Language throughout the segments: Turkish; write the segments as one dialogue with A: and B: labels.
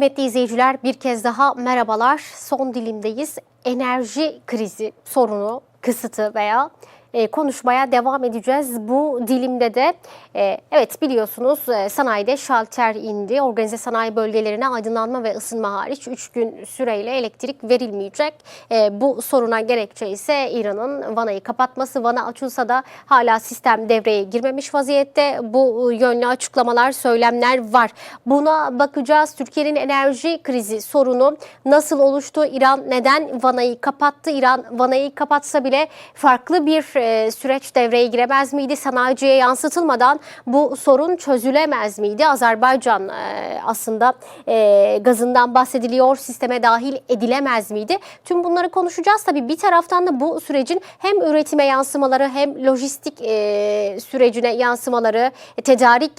A: Kıymetli izleyiciler bir kez daha merhabalar. Son dilimdeyiz. Enerji krizi sorunu, kısıtı veya e, konuşmaya devam edeceğiz. Bu dilimde de e, evet biliyorsunuz e, sanayide şalter indi. Organize sanayi bölgelerine aydınlanma ve ısınma hariç 3 gün süreyle elektrik verilmeyecek. E, bu soruna gerekçe ise İran'ın vanayı kapatması. Vana açılsa da hala sistem devreye girmemiş vaziyette. Bu yönlü açıklamalar, söylemler var. Buna bakacağız. Türkiye'nin enerji krizi sorunu nasıl oluştu? İran neden vanayı kapattı? İran vanayı kapatsa bile farklı bir e, süreç devreye giremez miydi? Sanayiciye yansıtılmadan bu sorun çözülemez miydi? Azerbaycan e, aslında e, gazından bahsediliyor, sisteme dahil edilemez miydi? Tüm bunları konuşacağız. Tabii bir taraftan da bu sürecin hem üretime yansımaları hem lojistik e, sürecine yansımaları, tedarik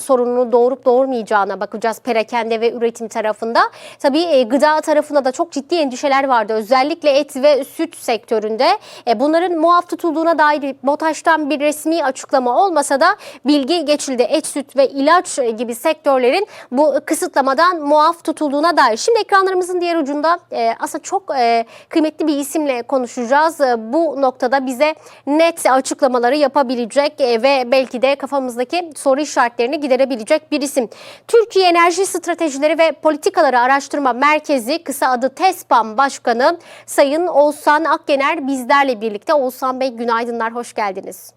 A: sorununu doğurup doğurmayacağına bakacağız perakende ve üretim tarafında. Tabii gıda tarafında da çok ciddi endişeler vardı. Özellikle et ve süt sektöründe. Bunların muaf tutulduğuna dair BOTAŞ'tan bir resmi açıklama olmasa da bilgi geçildi. Et, süt ve ilaç gibi sektörlerin bu kısıtlamadan muaf tutulduğuna dair. Şimdi ekranlarımızın diğer ucunda e, aslında çok e, kıymetli bir isimle konuşacağız. E, bu noktada bize net açıklamaları yapabilecek e, ve belki de kafamızdaki soru işaretlerini giderebilecek bir isim. Türkiye Enerji Stratejileri ve Politikaları Araştırma Merkezi kısa adı TESPAM Başkanı Sayın Oğuzhan Akgener bizlerle birlikte. Oğuzhan Bey günaydınlar, hoş geldiniz.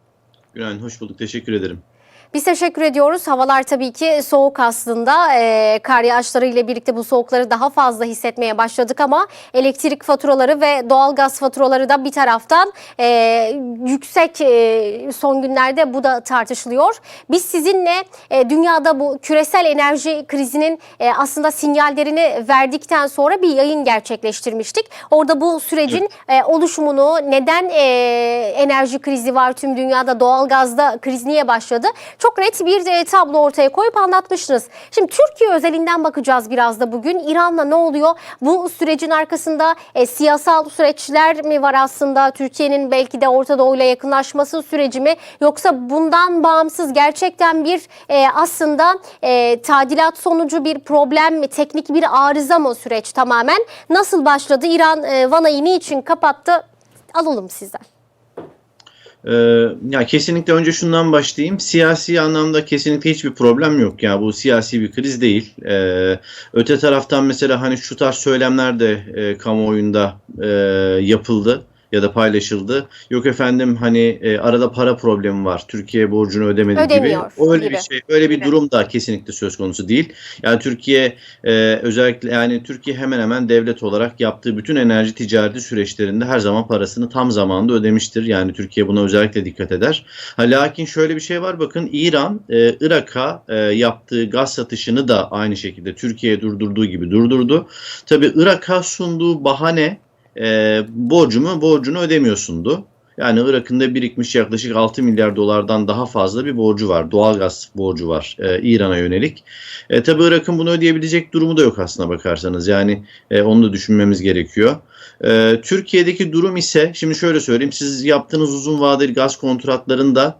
B: Günaydın, hoş bulduk. Teşekkür ederim.
A: Biz teşekkür ediyoruz. Havalar tabii ki soğuk aslında. Ee, kar yağışları ile birlikte bu soğukları daha fazla hissetmeye başladık ama elektrik faturaları ve doğalgaz faturaları da bir taraftan e, yüksek e, son günlerde bu da tartışılıyor. Biz sizinle e, dünyada bu küresel enerji krizinin e, aslında sinyallerini verdikten sonra bir yayın gerçekleştirmiştik. Orada bu sürecin e, oluşumunu, neden e, enerji krizi var tüm dünyada, doğalgazda kriz niye başladı? Çok net bir e, tablo ortaya koyup anlatmıştınız. Şimdi Türkiye özelinden bakacağız biraz da bugün. İran'la ne oluyor? Bu sürecin arkasında e, siyasal süreçler mi var aslında? Türkiye'nin belki de Orta Doğu'yla yakınlaşması süreci mi? Yoksa bundan bağımsız gerçekten bir e, aslında e, tadilat sonucu bir problem mi? Teknik bir arıza mı süreç tamamen? Nasıl başladı? İran e, Vana'yı niçin kapattı? Alalım sizden.
B: Ee, ya kesinlikle önce şundan başlayayım. Siyasi anlamda kesinlikle hiçbir problem yok. Ya bu siyasi bir kriz değil. Ee, öte taraftan mesela hani şu tarz söylemler de e, kamuoyunda e, yapıldı ya da paylaşıldı. Yok efendim hani e, arada para problemi var. Türkiye borcunu ödemedi
A: Ödemiyor
B: gibi. Öyle
A: gibi.
B: bir şey, öyle bir
A: Gibi.
B: durum da kesinlikle söz konusu değil. Yani Türkiye e, özellikle yani Türkiye hemen hemen devlet olarak yaptığı bütün enerji ticareti süreçlerinde her zaman parasını tam zamanında ödemiştir. Yani Türkiye buna özellikle dikkat eder. Ha, lakin şöyle bir şey var bakın İran e, Irak'a e, yaptığı gaz satışını da aynı şekilde Türkiye'ye durdurduğu gibi durdurdu. Tabi Irak'a sunduğu bahane e, borcumu borcunu ödemiyorsundu. Yani Irak'ın da birikmiş yaklaşık 6 milyar dolardan daha fazla bir borcu var. Doğalgaz borcu var e, İran'a yönelik. E, tabii Irak'ın bunu ödeyebilecek durumu da yok aslına bakarsanız. Yani e, onu da düşünmemiz gerekiyor. E, Türkiye'deki durum ise şimdi şöyle söyleyeyim. Siz yaptığınız uzun vadeli gaz kontratlarında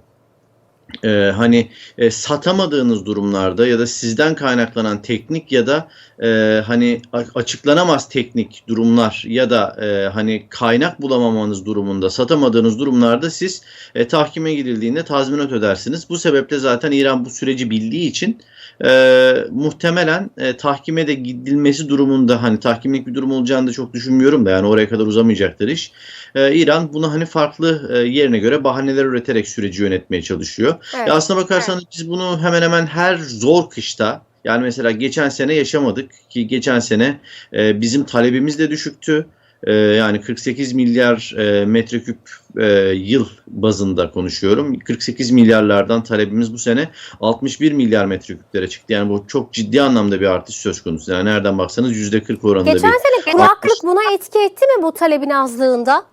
B: e, hani e, satamadığınız durumlarda ya da sizden kaynaklanan teknik ya da e, hani açıklanamaz teknik durumlar ya da e, hani kaynak bulamamanız durumunda satamadığınız durumlarda siz e, tahkime gidildiğinde tazminat ödersiniz. Bu sebeple zaten İran bu süreci bildiği için e, muhtemelen e, tahkime de gidilmesi durumunda hani tahkimlik bir durum olacağını da çok düşünmüyorum da yani oraya kadar uzamayacaktır iş. E, İran bunu hani farklı e, yerine göre bahaneler üreterek süreci yönetmeye çalışıyor.
A: Evet.
B: Ya aslına bakarsanız biz bunu hemen hemen her zor kışta yani mesela geçen sene yaşamadık ki geçen sene e, bizim talebimiz de düşüktü. E, yani 48 milyar e, metreküp e, yıl bazında konuşuyorum. 48 milyarlardan talebimiz bu sene 61 milyar metreküplere çıktı. Yani bu çok ciddi anlamda bir artış söz konusu. Yani nereden baksanız %40 oranında
A: Geçen
B: bir
A: sene kuraklık buna etki etti mi bu talebin azlığında?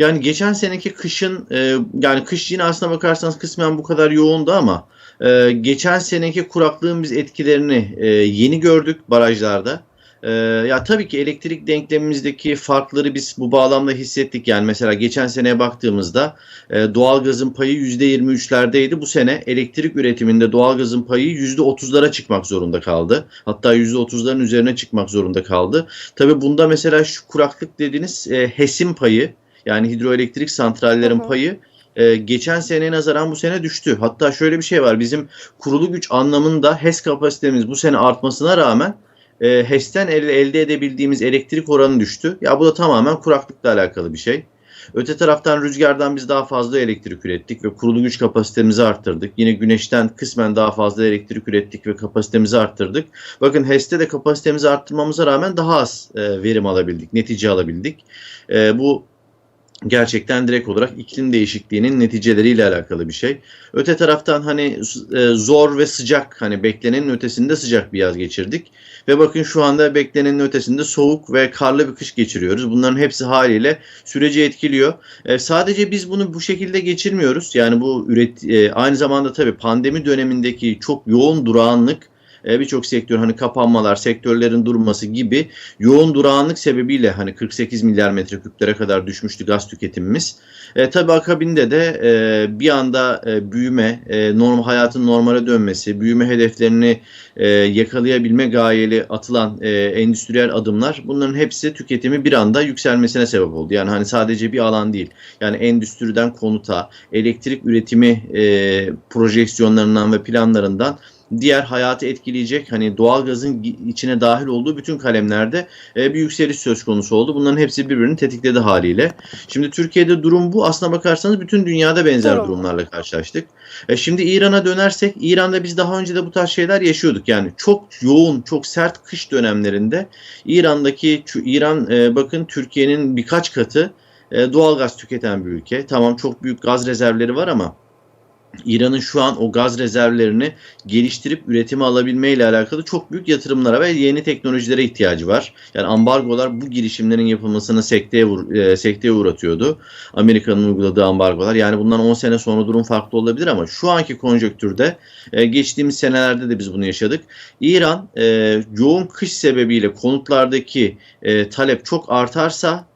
B: Yani geçen seneki kışın e, yani kış yine aslına bakarsanız kısmen bu kadar yoğundu ama e, geçen seneki kuraklığın biz etkilerini e, yeni gördük barajlarda. Ee, ya tabii ki elektrik denklemimizdeki farkları biz bu bağlamda hissettik. Yani mesela geçen seneye baktığımızda e, doğalgazın payı %23'lerdeydi. Bu sene elektrik üretiminde doğalgazın payı %30'lara çıkmak zorunda kaldı. Hatta %30'ların üzerine çıkmak zorunda kaldı. Tabii bunda mesela şu kuraklık dediğiniz e, HES'in payı yani hidroelektrik santrallerin
A: Hı hı.
B: payı e, geçen seneye nazaran bu sene düştü. Hatta şöyle bir şey var. Bizim kurulu güç anlamında HES kapasitemiz bu sene artmasına rağmen e, HES'ten elde, elde edebildiğimiz elektrik oranı düştü. Ya bu da tamamen kuraklıkla alakalı bir şey. Öte taraftan rüzgardan biz daha fazla elektrik ürettik ve kurulu güç kapasitemizi arttırdık. Yine güneşten kısmen daha fazla elektrik ürettik ve kapasitemizi arttırdık. Bakın HES'te de kapasitemizi arttırmamıza rağmen daha az e, verim alabildik, netice alabildik. E, bu gerçekten direkt olarak iklim değişikliğinin neticeleriyle alakalı bir şey. Öte taraftan hani e, zor ve sıcak hani beklenenin ötesinde sıcak bir yaz geçirdik. Ve bakın şu anda beklenenin ötesinde soğuk ve karlı bir kış geçiriyoruz. Bunların hepsi haliyle süreci etkiliyor. E, sadece biz bunu bu şekilde geçirmiyoruz. Yani bu üret e, aynı zamanda tabii pandemi dönemindeki çok yoğun durağanlık e, birçok sektör hani kapanmalar, sektörlerin durması gibi yoğun durağanlık sebebiyle hani 48 milyar metreküplere kadar düşmüştü gaz tüketimimiz. E, tabii akabinde de e, bir anda e, büyüme, e, norm hayatın normale dönmesi, büyüme hedeflerini e, yakalayabilme gayeli atılan e, endüstriyel adımlar bunların hepsi tüketimi bir anda yükselmesine sebep oldu. Yani hani sadece bir alan değil. Yani endüstriden konuta, elektrik üretimi e, projeksiyonlarından ve planlarından diğer hayatı etkileyecek hani doğalgazın içine dahil olduğu bütün kalemlerde e, bir yükseliş söz konusu oldu. Bunların hepsi birbirini tetikledi haliyle. Şimdi Türkiye'de durum bu. Aslına bakarsanız bütün dünyada benzer
A: Durum.
B: durumlarla karşılaştık. E, şimdi İran'a dönersek İran'da biz daha önce de bu tarz şeyler yaşıyorduk. Yani çok yoğun, çok sert kış dönemlerinde İran'daki İran e, bakın Türkiye'nin birkaç katı e, doğalgaz tüketen bir ülke. Tamam çok büyük gaz rezervleri var ama İran'ın şu an o gaz rezervlerini geliştirip üretime alabilme ile alakalı çok büyük yatırımlara ve yeni teknolojilere ihtiyacı var. Yani ambargolar bu girişimlerin yapılmasını sekteye, vur, e, sekteye uğratıyordu. Amerika'nın uyguladığı ambargolar. Yani bundan 10 sene sonra durum farklı olabilir ama şu anki konjonktürde e, geçtiğimiz senelerde de biz bunu yaşadık. İran e, yoğun kış sebebiyle konutlardaki e, talep çok artarsa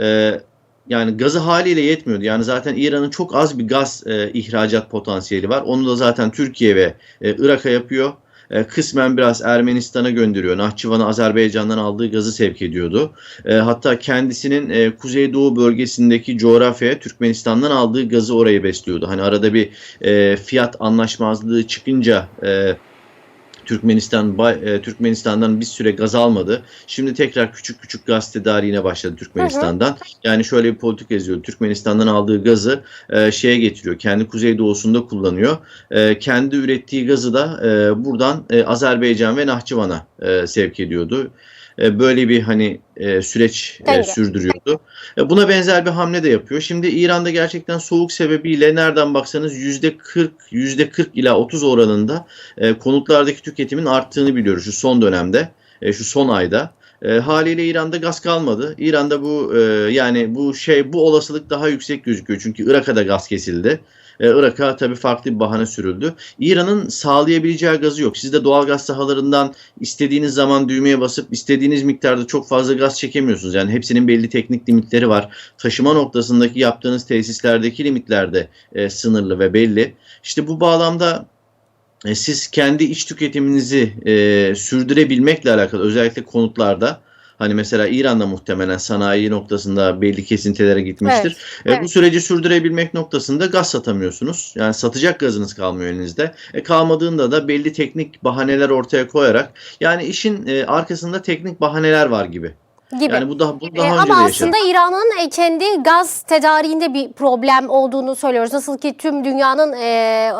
B: e, yani gazı haliyle yetmiyordu. Yani zaten İran'ın çok az bir gaz e, ihracat potansiyeli var. Onu da zaten Türkiye ve e, Irak'a yapıyor. E, kısmen biraz Ermenistan'a gönderiyor. Nahçıvan'a Azerbaycan'dan aldığı gazı sevk ediyordu. E, hatta kendisinin e, Kuzeydoğu bölgesindeki coğrafyaya Türkmenistan'dan aldığı gazı oraya besliyordu. Hani arada bir e, fiyat anlaşmazlığı çıkınca e, Türkmenistan e, Türkmenistan'dan bir süre gaz almadı. Şimdi tekrar küçük küçük gaz tedariğine başladı Türkmenistan'dan. Yani şöyle bir politik yazıyor. Türkmenistan'dan aldığı gazı e, şeye getiriyor. Kendi kuzeydoğusunda kullanıyor. E, kendi ürettiği gazı da e, buradan e, Azerbaycan ve Nahçıvan'a e, sevk ediyordu. E, böyle bir hani e, süreç e, sürdürüyordu. E, buna benzer bir hamle de yapıyor. Şimdi İran'da gerçekten soğuk sebebiyle nereden baksanız yüzde 40, yüzde 40 ila 30 oranında e, konutlardaki tüketimin arttığını biliyoruz şu son dönemde, e, şu son ayda. E, haliyle İran'da gaz kalmadı. İran'da bu e, yani bu şey bu olasılık daha yüksek gözüküyor çünkü Irak'a da gaz kesildi. E, Irak'a tabii farklı bir bahane sürüldü. İran'ın sağlayabileceği gazı yok. Siz de doğal gaz sahalarından istediğiniz zaman düğmeye basıp istediğiniz miktarda çok fazla gaz çekemiyorsunuz. Yani hepsinin belli teknik limitleri var. Taşıma noktasındaki yaptığınız tesislerdeki limitler de e, sınırlı ve belli. İşte bu bağlamda e, siz kendi iç tüketiminizi e, sürdürebilmekle alakalı özellikle konutlarda hani mesela İran'da muhtemelen sanayi noktasında belli kesintilere gitmiştir.
A: Evet,
B: E, Bu süreci sürdürebilmek noktasında gaz satamıyorsunuz. Yani satacak gazınız kalmıyor elinizde. E, kalmadığında da belli teknik bahaneler ortaya koyarak yani işin e, arkasında teknik bahaneler var gibi.
A: Gibi.
B: Yani bu daha bu
A: E,
B: daha önce
A: ama
B: de
A: aslında İran'ın e, kendi gaz tedariğinde bir problem olduğunu söylüyoruz. Nasıl ki tüm dünyanın e,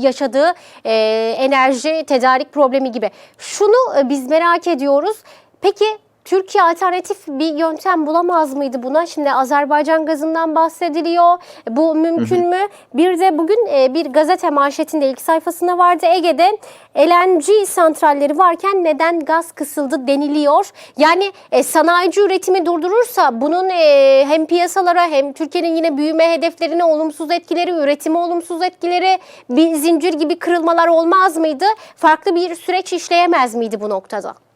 A: yaşadığı e, enerji tedarik problemi gibi. Şunu e, biz merak ediyoruz. Peki Türkiye alternatif bir yöntem bulamaz mıydı buna? Şimdi Azerbaycan gazından bahsediliyor. Bu mümkün mü? Bir de bugün e, bir gazete manşetinde ilk sayfasında vardı. Ege'de LNG santralleri varken neden gaz kısıldı deniliyor. Yani e, sanayici üretimi durdurursa bunun e, hem piyasalara hem Türkiye'nin yine büyüme hedeflerine olumsuz etkileri, üretime olumsuz etkileri, bir zincir gibi kırılmalar olmaz mıydı? Farklı bir süreç işleyemez miydi bu noktada?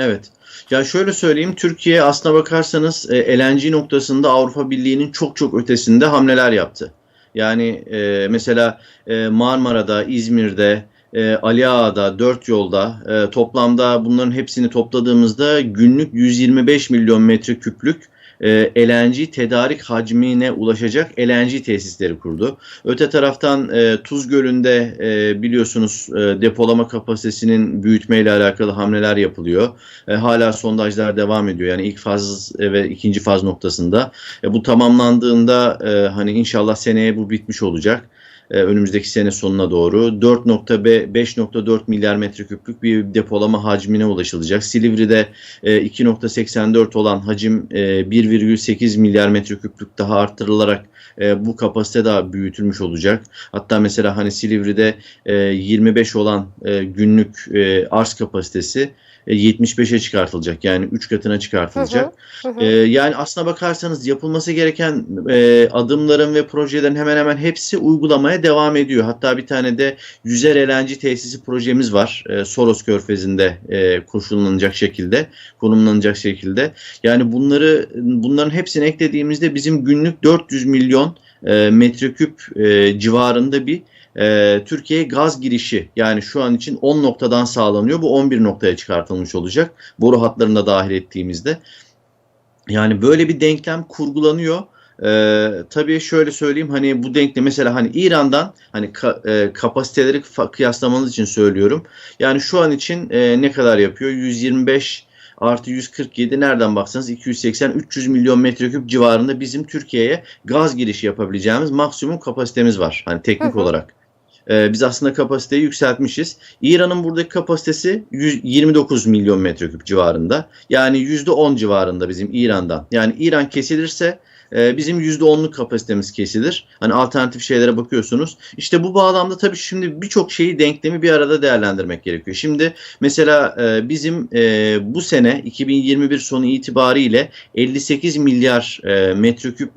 B: Evet. Ya şöyle söyleyeyim, Türkiye aslına bakarsanız e, LNG noktasında Avrupa Birliği'nin çok çok ötesinde hamleler yaptı. Yani e, mesela e, Marmara'da, İzmir'de, e, Ali Ağa'da, Dört Yolda e, toplamda bunların hepsini topladığımızda günlük 125 milyon metreküplük e, LNG tedarik hacmine ulaşacak LNG tesisleri kurdu. Öte taraftan e, Tuz Gölü'nde e, biliyorsunuz e, depolama kapasitesinin büyütmeyle alakalı hamleler yapılıyor. E, hala sondajlar devam ediyor. Yani ilk faz ve ikinci faz noktasında. E, bu tamamlandığında e, hani inşallah seneye bu bitmiş olacak. E, önümüzdeki sene sonuna doğru 4.5.4 milyar metreküplük bir depolama hacmine ulaşılacak. Silivri'de e, 2.84 olan hacim e, 1,8 milyar metreküplük daha arttırılarak e, bu kapasite daha büyütülmüş olacak. Hatta mesela hani Silivri'de e, 25 olan e, günlük e, arz kapasitesi e, 75'e çıkartılacak. Yani 3 katına çıkartılacak.
A: Hı hı.
B: Ee, yani aslına bakarsanız yapılması gereken e, adımların ve projelerin hemen hemen hepsi uygulamaya devam ediyor. Hatta bir tane de yüzer LNG tesisi projemiz var. E, Soros Körfezi'nde e, koşullanacak şekilde, konumlanacak şekilde. Yani bunları bunların hepsini eklediğimizde bizim günlük 400 milyon e, metreküp e, civarında bir e, Türkiye'ye gaz girişi yani şu an için 10 noktadan sağlanıyor. Bu 11 noktaya çıkartılmış olacak. Boru hatlarını da dahil ettiğimizde. Yani böyle bir denklem kurgulanıyor. Ee, tabii şöyle söyleyeyim hani bu denklem mesela hani İran'dan hani ka- e, kapasiteleri kıyaslamanız için söylüyorum. Yani şu an için e, ne kadar yapıyor? 125 artı 147 nereden baksanız 280-300 milyon metreküp civarında bizim Türkiye'ye gaz girişi yapabileceğimiz maksimum kapasitemiz var. Hani teknik
A: Hı hı.
B: olarak. Ee, biz aslında kapasiteyi yükseltmişiz. İran'ın buradaki kapasitesi 100 29 milyon metreküp civarında. Yani %10 civarında bizim İran'dan. Yani İran kesilirse e, bizim %10'luk kapasitemiz kesilir. Hani alternatif şeylere bakıyorsunuz. İşte bu bağlamda tabii şimdi birçok şeyi denklemi bir arada değerlendirmek gerekiyor. Şimdi mesela e, bizim e, bu sene 2021 sonu itibariyle 58 milyar metreküp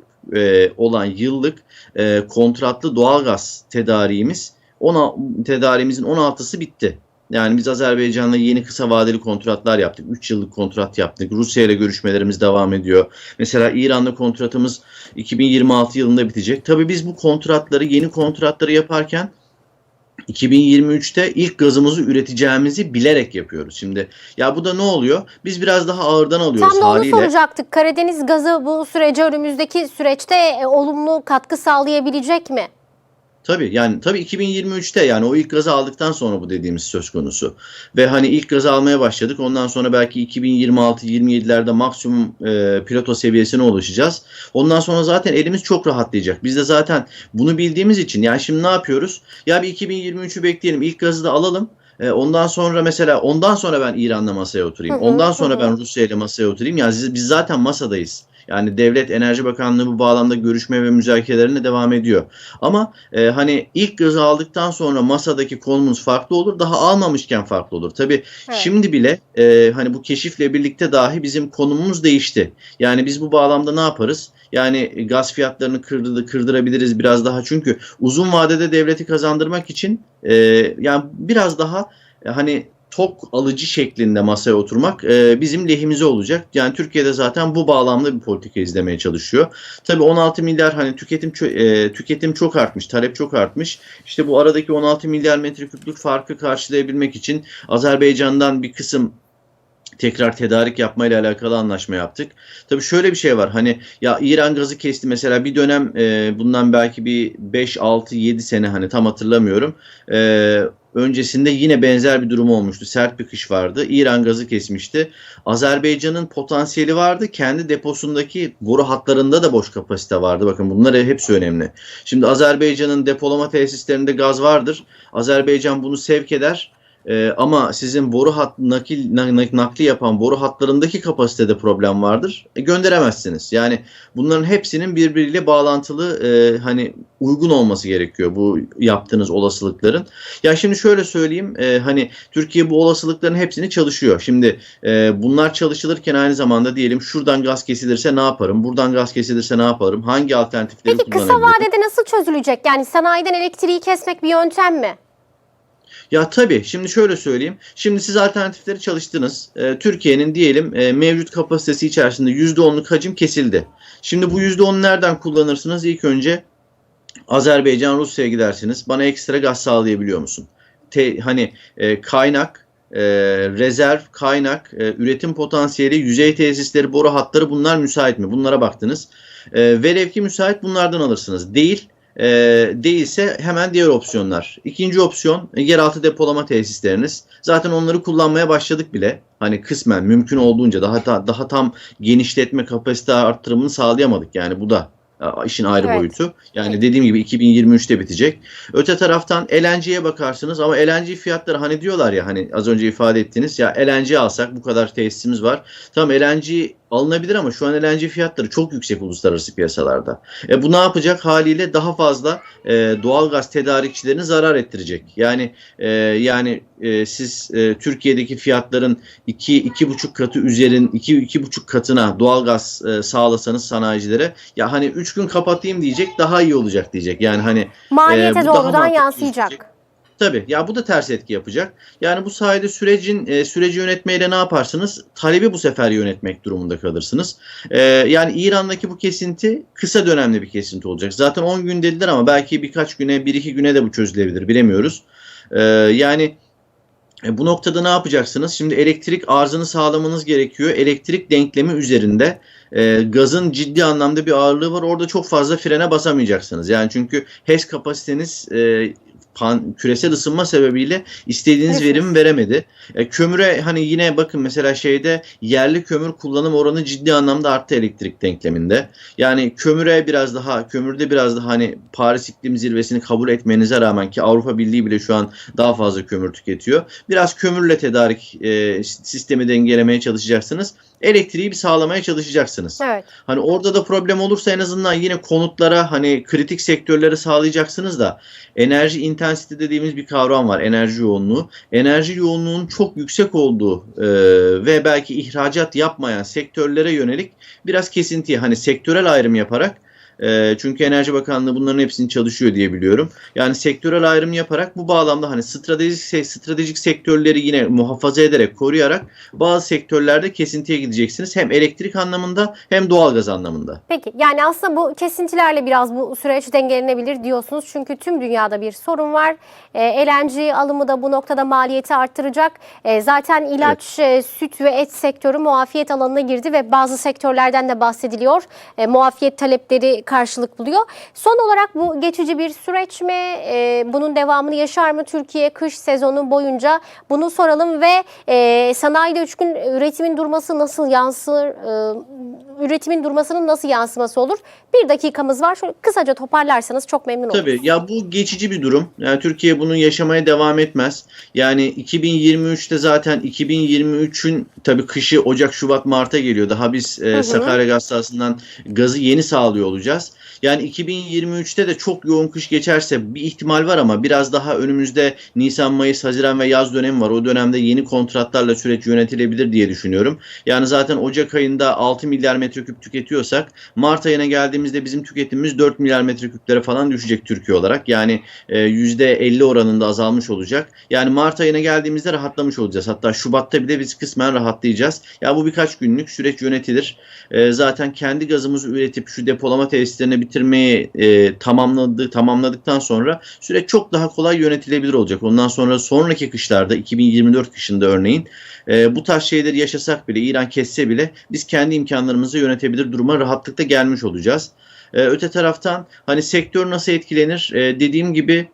B: olan yıllık e, kontratlı doğalgaz tedariğimiz ona, tedariğimizin 16'sı bitti. Yani biz Azerbaycan'la yeni kısa vadeli kontratlar yaptık. 3 yıllık kontrat yaptık. Rusya ile görüşmelerimiz devam ediyor. Mesela İran'la kontratımız 2026 yılında bitecek. Tabii biz bu kontratları, yeni kontratları yaparken 2023'te ilk gazımızı üreteceğimizi bilerek yapıyoruz. Şimdi ya bu da ne oluyor? Biz biraz daha ağırdan alıyoruz
A: Tam da onu
B: haliyle.
A: soracaktık. Karadeniz gazı bu sürece önümüzdeki süreçte e, olumlu katkı sağlayabilecek mi?
B: Tabii yani tabii 2023'te yani o ilk gazı aldıktan sonra bu dediğimiz söz konusu. Ve hani ilk gazı almaya başladık. Ondan sonra belki 2026-27'lerde maksimum e, piloto seviyesine ulaşacağız. Ondan sonra zaten elimiz çok rahatlayacak. Biz de zaten bunu bildiğimiz için yani şimdi ne yapıyoruz? Ya bir 2023'ü bekleyelim. İlk gazı da alalım. E, ondan sonra mesela ondan sonra ben İran'la masaya oturayım. Ondan sonra ben Rusya ile masaya oturayım. Yani biz zaten masadayız. Yani Devlet Enerji Bakanlığı bu bağlamda görüşme ve müzakerelerine devam ediyor. Ama e, hani ilk gazı aldıktan sonra masadaki konumuz farklı olur. Daha almamışken farklı olur. Tabii
A: Evet.
B: şimdi bile e, hani bu keşifle birlikte dahi bizim konumumuz değişti. Yani biz bu bağlamda ne yaparız? Yani gaz fiyatlarını kırdı, kırdırabiliriz biraz daha. Çünkü uzun vadede devleti kazandırmak için e, yani biraz daha e, hani tok alıcı şeklinde masaya oturmak e, bizim lehimize olacak. Yani Türkiye'de zaten bu bağlamda bir politika izlemeye çalışıyor. Tabii 16 milyar hani tüketim e, tüketim çok artmış, talep çok artmış. İşte bu aradaki 16 milyar metreküplük farkı karşılayabilmek için Azerbaycan'dan bir kısım tekrar tedarik yapmayla alakalı anlaşma yaptık. Tabii şöyle bir şey var. Hani ya İran gazı kesti mesela bir dönem e, bundan belki bir 5 6 7 sene hani tam hatırlamıyorum. E, öncesinde yine benzer bir durum olmuştu. Sert bir kış vardı. İran gazı kesmişti. Azerbaycan'ın potansiyeli vardı. Kendi deposundaki boru hatlarında da boş kapasite vardı. Bakın bunlar hepsi önemli. Şimdi Azerbaycan'ın depolama tesislerinde gaz vardır. Azerbaycan bunu sevk eder. Ee, ama sizin boru hat nakil na- na- nakli yapan boru hatlarındaki kapasitede problem vardır. E, gönderemezsiniz. Yani bunların hepsinin birbiriyle bağlantılı e, hani uygun olması gerekiyor bu yaptığınız olasılıkların. Ya şimdi şöyle söyleyeyim e, hani Türkiye bu olasılıkların hepsini çalışıyor. Şimdi e, bunlar çalışılırken aynı zamanda diyelim şuradan gaz kesilirse ne yaparım? Buradan gaz kesilirse ne yaparım? Hangi alternatifleri
A: Peki kısa
B: kullanabilirim?
A: vadede nasıl çözülecek? Yani sanayiden elektriği kesmek bir yöntem mi?
B: Ya tabii şimdi şöyle söyleyeyim. Şimdi siz alternatifleri çalıştınız. Ee, Türkiye'nin diyelim e, mevcut kapasitesi içerisinde %10'luk hacim kesildi. Şimdi bu %10'u nereden kullanırsınız? İlk önce Azerbaycan, Rusya'ya gidersiniz. Bana ekstra gaz sağlayabiliyor musun? Te- hani e, kaynak, e, rezerv, kaynak, e, üretim potansiyeli, yüzey tesisleri, boru hatları bunlar müsait mi? Bunlara baktınız. E, velev ki müsait bunlardan alırsınız. Değil. E, değilse hemen diğer opsiyonlar. İkinci opsiyon e, yeraltı depolama tesisleriniz. Zaten onları kullanmaya başladık bile. Hani kısmen mümkün olduğunca daha ta- daha tam genişletme kapasite arttırımını sağlayamadık. Yani bu da e, işin ayrı
A: Evet.
B: boyutu. Yani
A: Evet.
B: dediğim gibi 2023'te bitecek. Öte taraftan LNG'ye bakarsınız ama LNG fiyatları hani diyorlar ya hani az önce ifade ettiniz ya LNG alsak bu kadar tesisimiz var. Tamam LNG alınabilir ama şu an LNG fiyatları çok yüksek uluslararası piyasalarda. E bu ne yapacak? Haliyle daha fazla e, doğalgaz tedarikçilerini zarar ettirecek. Yani e, yani e, siz e, Türkiye'deki fiyatların 2 iki, 2,5 katı üzerin 2 iki, 2,5 katına doğalgaz e, sağlasanız sanayicilere ya hani 3 gün kapatayım diyecek daha iyi olacak diyecek. Yani hani
A: Maliyete
B: Ee, bu daha
A: doğrudan yansıyacak.
B: gözükecek. Tabii ya bu da ters etki yapacak. Yani bu sayede sürecin e, süreci yönetmeyle ne yaparsınız? Talebi bu sefer yönetmek durumunda kalırsınız. E, yani İran'daki bu kesinti kısa dönemli bir kesinti olacak. Zaten 10 gün dediler ama belki birkaç güne, 1-2 güne de bu çözülebilir bilemiyoruz. E, yani e, bu noktada ne yapacaksınız? Şimdi elektrik arzını sağlamanız gerekiyor. Elektrik denklemi üzerinde e, gazın ciddi anlamda bir ağırlığı var. Orada çok fazla frene basamayacaksınız. Yani çünkü HES kapasiteniz e, pan, küresel ısınma sebebiyle istediğiniz
A: Nüfus.
B: verimi veremedi. E, kömüre hani yine bakın mesela şeyde yerli kömür kullanım oranı ciddi anlamda arttı elektrik denkleminde. Yani kömüre biraz daha kömürde biraz daha hani Paris iklim zirvesini kabul etmenize rağmen ki Avrupa Birliği bile şu an daha fazla kömür tüketiyor. Biraz kömürle tedarik e, sistemi dengelemeye çalışacaksınız. Elektriği bir sağlamaya çalışacaksınız.
A: Evet.
B: Hani orada da problem olursa en azından yine konutlara hani kritik sektörlere sağlayacaksınız da enerji intensity dediğimiz bir kavram var. Enerji yoğunluğu. Enerji yoğunluğunun çok yüksek olduğu e, ve belki ihracat yapmayan sektörlere yönelik biraz kesinti hani sektörel ayrım yaparak e, çünkü Enerji Bakanlığı bunların hepsini çalışıyor diye biliyorum. Yani sektörel ayrım yaparak bu bağlamda hani stratejik stratejik sektörleri yine muhafaza ederek koruyarak bazı sektörlerde kesintiye gideceksiniz. Hem elektrik anlamında hem doğalgaz anlamında.
A: Peki yani aslında bu kesintilerle biraz bu süreç dengelenebilir diyorsunuz. Çünkü tüm dünyada bir sorun var. E, LNG alımı da bu noktada maliyeti arttıracak. E, zaten ilaç, e, süt ve et sektörü muafiyet alanına girdi ve bazı sektörlerden de bahsediliyor. E, muafiyet talepleri karşılık buluyor. Son olarak bu geçici bir süreç mi? E, bunun devamını yaşar mı Türkiye kış sezonu boyunca? Bunu soralım ve e, sanayide 3 gün üretimin durması nasıl yansır? E, üretimin durmasının nasıl yansıması olur? Bir dakikamız var. Şöyle kısaca toparlarsanız çok memnun olurum.
B: Tabii ya bu geçici bir durum. Yani Türkiye bunu yaşamaya devam etmez. Yani 2023'te zaten 2023'ün tabii kışı Ocak, Şubat, Mart'a geliyor. Daha biz e. Sakarya Gaz sahasından gazı yeni sağlıyor olacağız. Yani 2023'te de çok yoğun kış geçerse bir ihtimal var ama biraz daha önümüzde Nisan, Mayıs, Haziran ve yaz dönemi var. O dönemde yeni kontratlarla süreç yönetilebilir diye düşünüyorum. Yani zaten Ocak ayında 6 milyar metreküp tüketiyorsak Mart ayına geldiğimizde bizim tüketimimiz 4 milyar metreküplere falan düşecek Türkiye olarak. Yani e, %50 oranında azalmış olacak. Yani Mart ayına geldiğimizde rahatlamış olacağız. Hatta Şubat'ta bile biz kısmen rahatlayacağız. Ya bu birkaç günlük süreç yönetilir. E, zaten kendi gazımızı üretip şu depolama tesislerini bitirmeyi e, tamamladı, tamamladıktan sonra süreç çok daha kolay yönetilebilir olacak. Ondan sonra sonraki kışlarda 2024 kışında örneğin e, bu tarz şeyleri yaşasak bile İran kesse bile biz kendi imkanlarımızı yönetebilir duruma rahatlıkla gelmiş olacağız. E, öte taraftan hani sektör nasıl etkilenir? E, dediğim gibi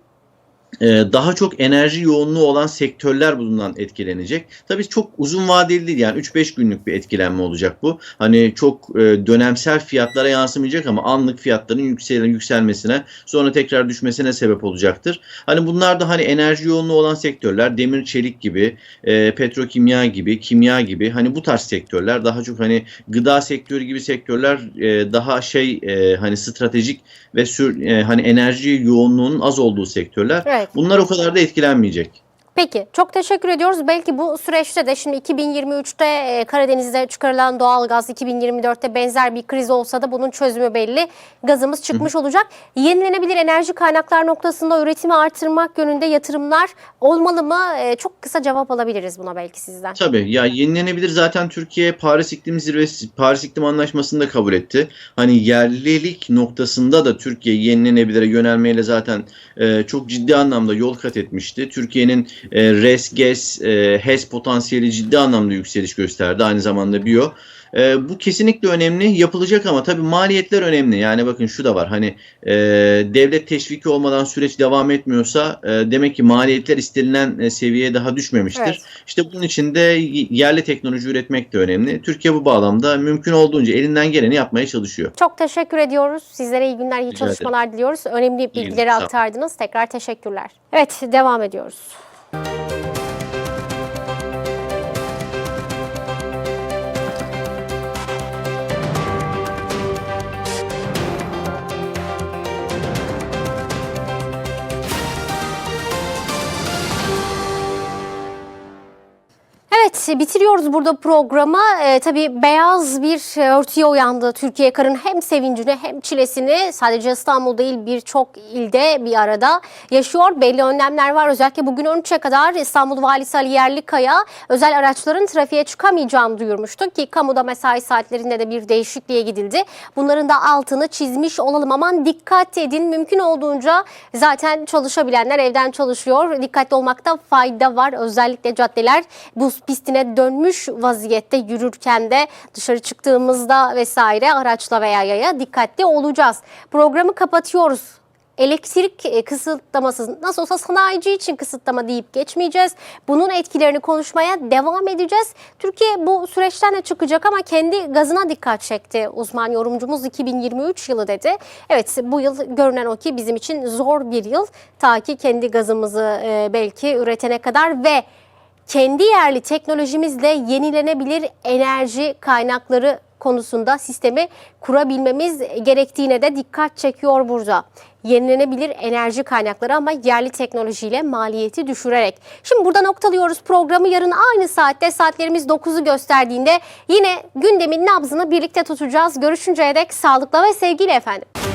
B: daha çok enerji yoğunluğu olan sektörler bundan etkilenecek. Tabii çok uzun vadeli değil yani 3-5 günlük bir etkilenme olacak bu. Hani çok e, dönemsel fiyatlara yansımayacak ama anlık fiyatların yüksel yükselmesine sonra tekrar düşmesine sebep olacaktır. Hani bunlar da hani enerji yoğunluğu olan sektörler demir çelik gibi, e, petrokimya gibi, kimya gibi hani bu tarz sektörler daha çok hani gıda sektörü gibi sektörler e, daha şey hani stratejik ve sür, hani enerji yoğunluğunun az olduğu sektörler.
A: Evet.
B: Bunlar o kadar da etkilenmeyecek.
A: Peki çok teşekkür ediyoruz. Belki bu süreçte de şimdi 2023'te e, Karadeniz'de çıkarılan doğalgaz 2024'te benzer bir kriz olsa da bunun çözümü belli. Gazımız çıkmış olacak. Yenilenebilir enerji kaynaklar noktasında üretimi artırmak yönünde yatırımlar olmalı mı? E, Çok kısa cevap alabiliriz buna belki sizden.
B: Tabii ya yenilenebilir zaten Türkiye Paris İklim Zirvesi Paris İklim Anlaşması'nı da kabul etti. Hani yerlilik noktasında da Türkiye yenilenebilire yönelmeyle zaten e, çok ciddi anlamda yol kat etmişti. Türkiye'nin e, RES, GES, e, HES potansiyeli ciddi anlamda yükseliş gösterdi. Aynı zamanda biyo. E, bu kesinlikle önemli. Yapılacak ama tabii maliyetler önemli. Yani bakın şu da var. Hani e, devlet teşviki olmadan süreç devam etmiyorsa e, demek ki maliyetler istenilen e, seviyeye daha düşmemiştir.
A: Evet.
B: İşte bunun için de yerli teknoloji üretmek de önemli. Türkiye bu bağlamda mümkün olduğunca elinden geleni yapmaya çalışıyor.
A: Çok teşekkür ediyoruz. Sizlere iyi günler, iyi
B: Rica
A: çalışmalar diliyoruz. Önemli bilgileri aktardınız. Tekrar teşekkürler. Evet, devam ediyoruz. Evet bitiriyoruz burada programı. Ee, tabii beyaz bir örtüye uyandı Türkiye karın hem sevincini hem çilesini sadece İstanbul değil birçok ilde bir arada yaşıyor. Belli önlemler var. Özellikle bugün 13'e kadar İstanbul Valisi Ali Yerlikaya özel araçların trafiğe çıkamayacağını duyurmuştu ki kamuda mesai saatlerinde de bir değişikliğe gidildi. Bunların da altını çizmiş olalım. Aman dikkat edin mümkün olduğunca zaten çalışabilenler evden çalışıyor. Dikkatli olmakta fayda var. Özellikle caddeler buz pistine dönmüş vaziyette yürürken de dışarı çıktığımızda vesaire araçla veya yaya dikkatli olacağız. Programı kapatıyoruz. Elektrik e, kısıtlaması nasıl olsa sanayici için kısıtlama deyip geçmeyeceğiz. Bunun etkilerini konuşmaya devam edeceğiz. Türkiye bu süreçten de çıkacak ama kendi gazına dikkat çekti. Uzman yorumcumuz 2023 yılı dedi. Evet bu yıl görünen o ki bizim için zor bir yıl. Ta ki kendi gazımızı e, belki üretene kadar ve kendi yerli teknolojimizle yenilenebilir enerji kaynakları konusunda sistemi kurabilmemiz gerektiğine de dikkat çekiyor burada. Yenilenebilir enerji kaynakları ama yerli teknolojiyle maliyeti düşürerek. Şimdi burada noktalıyoruz programı. Yarın aynı saatte saatlerimiz 9'u gösterdiğinde yine gündemin nabzını birlikte tutacağız. Görüşünceye dek sağlıkla ve sevgiyle efendim.